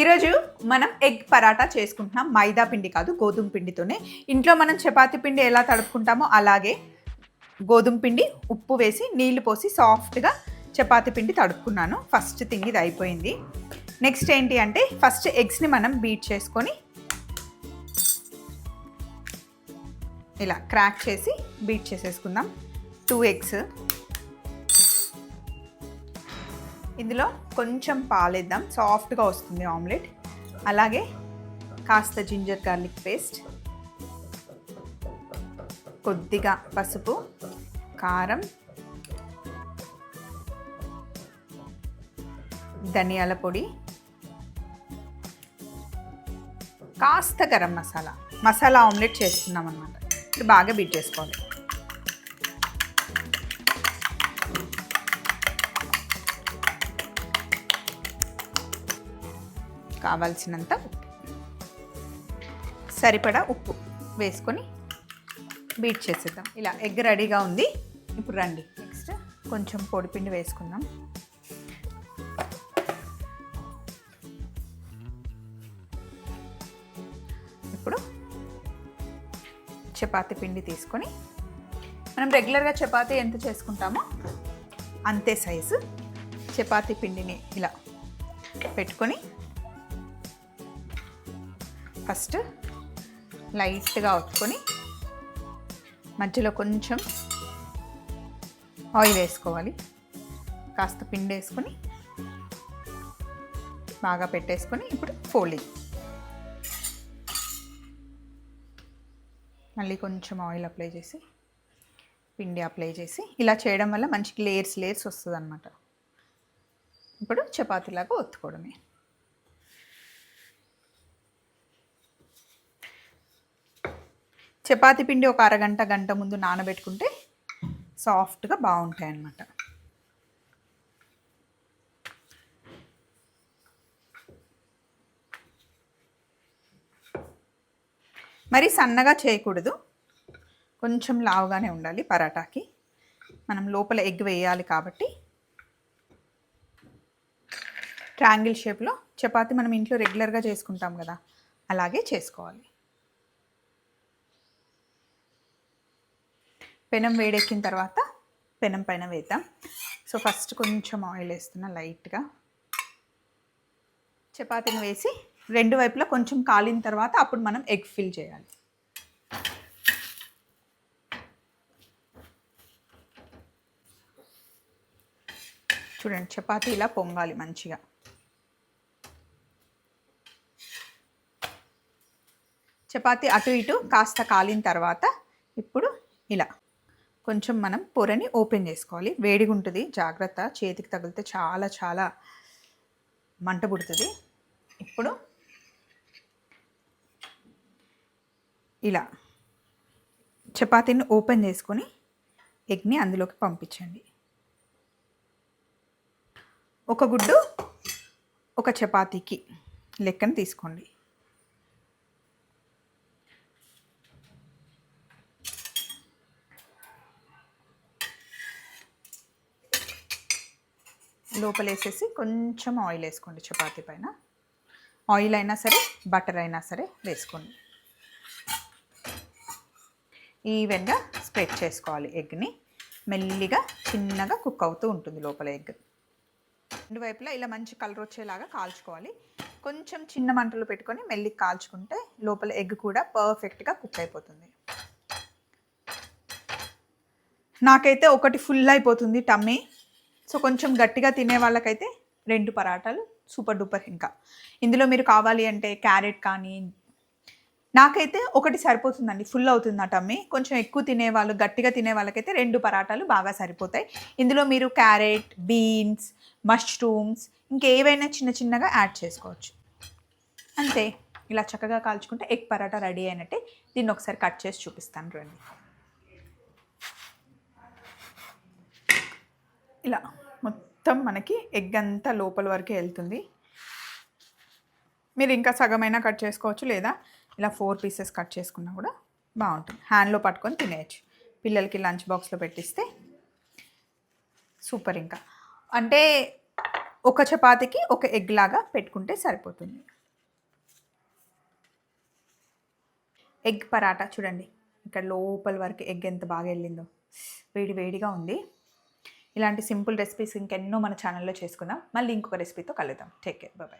ఈరోజు మనం ఎగ్ పరాటా చేసుకుంటున్నాం. మైదా పిండి కాదు గోధుమ పిండితోనే. ఇంట్లో మనం చపాతీ పిండి ఎలా తడుపుకుంటామో అలాగే గోధుమ పిండి ఉప్పు వేసి నీళ్ళు పోసి సాఫ్ట్గా చపాతీ పిండి తడుపుకున్నాను. ఫస్ట్ థింగ్ ఇది అయిపోయింది. నెక్స్ట్ ఏంటి అంటే ఫస్ట్ ఎగ్స్ని మనం బీట్ చేసుకొని ఇలా క్రాక్ చేసి బీట్ చేసేసుకుందాం. Two eggs. ఇందులో కొంచెం పాలేద్దాం. సాఫ్ట్గా వస్తుంది ఆమ్లెట్. అలాగే కాస్త జింజర్ గార్లిక్ పేస్ట్. కొద్దిగా పసుపు కారం ధనియాల పొడి కాస్త గరం మసాలా. మసాలా ఆమ్లెట్ చేస్తున్నాం అనమాట ఇది బాగా బీట్ చేసుకోవాలి. కావాల్సినంత ఉప్పు. సరిపడా ఉప్పు వేసుకొని బీట్ చేసేద్దాం. ఇలా ఎగ్ రెడీగా ఉంది. ఇప్పుడు రండి. నెక్స్ట్ కొంచెం పొడిపిండి వేసుకుందాం. ఇప్పుడు చపాతి పిండి తీసుకొని మనం రెగ్యులర్గా చపాతీ ఎంత చేసుకుంటామో అంతే సైజు చపాతీ పిండిని ఇలా పెట్టుకొని ఫస్ట్ లైట్గా ఒత్తుకొని మధ్యలో కొంచెం ఆయిల్ వేసుకోవాలి. కాస్త పిండి వేసుకొని బాగా పెట్టేసుకొని ఇప్పుడు ఫోల్డింగ్. మళ్ళీ కొంచెం ఆయిల్ అప్లై చేసి పిండి అప్లై చేసి ఇలా చేయడం వల్ల మంచి లేయర్స్ లేయర్స్ వస్తుంది అనమాట ఇప్పుడు చపాతీలాగా ఒత్తుకోవడమే. చపాతి పిండి ఒక అరగంట గంట ముందు నానబెట్టుకుంటే సాఫ్ట్గా బాగుంటాయి అన్నమాట మరి సన్నగా చేయకూడదు. కొంచెం లావుగానే ఉండాలి పరాటాకి. మనం లోపల ఎగ్ వేయాలి కాబట్టి. ట్రాంగిల్ షేప్లో చపాతి మనం ఇంట్లో రెగ్యులర్గా చేసుకుంటాం కదా అలాగే చేసుకోవాలి. పెనం వేడెక్కిన తర్వాత పెనం పైన వేద్దాం. సో ఫస్ట్ కొంచెం ఆయిల్ వేస్తున్నా లైట్గా చపాతీని వేసి రెండు వైపులా కొంచెం కాలిన తర్వాత అప్పుడు మనం ఎగ్ ఫిల్ చేయాలి. చూడండి చపాతీ ఇలా పొంగాలి మంచిగా. చపాతీ అటు ఇటు కాస్త కాలిన తర్వాత ఇప్పుడు ఇలా. కొంచెం మనం పొరని ఓపెన్ చేసుకోవాలి. వేడిగా ఉంటుంది జాగ్రత్త. చేతికి తగిలితే చాలా చాలా మంట పుడుతుంది. ఇప్పుడు ఇలా చపాతీని ఓపెన్ చేసుకొని ఎగ్ని అందులోకి పంపించండి. ఒక గుడ్డు ఒక చపాతీకి లెక్కను తీసుకోండి. లోపల వేసేసి కొంచెం ఆయిల్ వేసుకోండి చపాతీ పైన. ఆయిల్ అయినా సరే బటర్ అయినా సరే వేసుకోండి. ఈవెన్గా స్ప్రెడ్ చేసుకోవాలి ఎగ్ని. మెల్లిగా చిన్నగా కుక్ అవుతూ ఉంటుంది లోపల ఎగ్. రెండు వైపులా ఇలా మంచి కలర్ వచ్చేలాగా కాల్చుకోవాలి. కొంచెం చిన్న మంటలు పెట్టుకొని మెల్లి కాల్చుకుంటే లోపల ఎగ్ కూడా పర్ఫెక్ట్గా కుక్ అయిపోతుంది. నాకైతే ఒకటి ఫుల్ అయిపోతుంది టమ్మీ. సో కొంచెం గట్టిగా తినే వాళ్ళకైతే రెండు పరాటాలు సూపర్ డూపర్ ఇంకా. ఇందులో మీరు కావాలి అంటే క్యారెట్ కానీ నాకైతే ఒకటి సరిపోతుందండి ఫుల్ అవుతుంది ఆ టమ్మీ కొంచెం ఎక్కువ తినేవాళ్ళు గట్టిగా తినే వాళ్ళకైతే రెండు పరాటాలు బాగా సరిపోతాయి. ఇందులో మీరు క్యారెట్ బీన్స్ మష్రూమ్స్ ఇంకేవైనా చిన్న చిన్నగా యాడ్ చేసుకోవచ్చు. అంతే. ఇలా చక్కగా కాల్చుకుంటే ఎగ్ పరాటా రెడీ అయినట్టే. దీన్ని ఒకసారి కట్ చేసి చూపిస్తాను రండి. ఇలా మొత్తం మనకి ఎగ్ అంతా లోపల వరకే వెళ్తుంది. మీరు ఇంకా సగమైనా కట్ చేసుకోవచ్చు లేదా ఇలా ఫోర్ పీసెస్ కట్ చేసుకున్నా కూడా బాగుంటుంది. హ్యాండ్లో పట్టుకొని తినేయచ్చు. పిల్లలకి లంచ్ బాక్స్లో పెట్టిస్తే సూపర్ ఇంకా. అంటే ఒక చపాతీకి ఒక ఎగ్ లాగా పెట్టుకుంటే సరిపోతుంది. ఎగ్ పరాటా చూడండి. ఇక్కడ లోపల వరకు ఎగ్ ఎంత బాగా వెళ్ళిందో. వేడి వేడిగా ఉంది. ఇలాంటి సింపుల్ రెసిపీస్ ఇంకెన్నో మన ఛానల్లో చేసుకుందాం. మళ్ళీ ఇంకొక రెసిపీతో కలుద్దాం. Take care. బాయ్